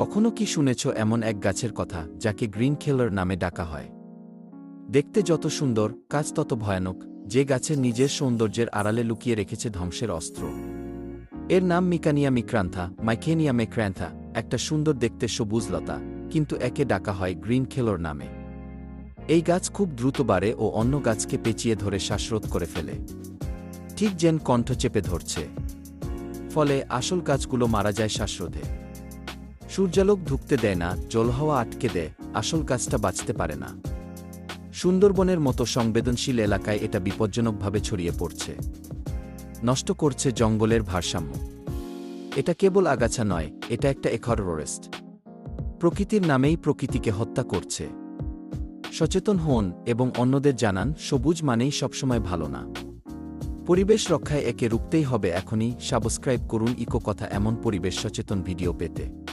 কখনো কি শুনেছ এমন এক গাছের কথা, যাকে গ্রিন খেলার নামে ডাকা হয়? দেখতে যত সুন্দর, কাজ তত ভয়ানক, যে গাছের নিজের সৌন্দর্যের আড়ালে লুকিয়ে রেখেছে ধ্বংসের অস্ত্র। এর নাম মিকানিয়া মিক্রান্থা, মাইকেনিয়া মেক্র্যান্থা একটা সুন্দর দেখতে সবুজ লতা, কিন্তু একে ডাকা হয় গ্রিন খেলোর নামে। এই গাছ খুব দ্রুত বাড়ে ও অন্য গাছকে পেঁচিয়ে ধরে শ্বাসরোধ করে ফেলে। ঠিক যেন কণ্ঠ চেপে ধরছে। ফলে আসল গাছগুলো মারা যায় শ্বাসরোধে। সূর্যালোক ঢুকতে দেয় না জলহাওয়া আটকে দেয়, আসল কাজটা বাঁচতে পারে না। সুন্দরবনের মতো সংবেদনশীল এলাকায় এটা বিপজ্জনকভাবে ছড়িয়ে পড়ছে। নষ্ট করছে জঙ্গলের ভারসাম্য। এটা কেবল আগাছা নয়, এটা একটা এখরোরেস্ট প্রকৃতির নামেই প্রকৃতিকে হত্যা করছে। সচেতন হন এবং অন্যদের জানান, সবুজ মানেই সবসময় ভালো না। পরিবেশ রক্ষায় একে রুখতেই হবে এখনই, সাবস্ক্রাইব করুন ইকো কথা এমন পরিবেশ সচেতন ভিডিও পেতে।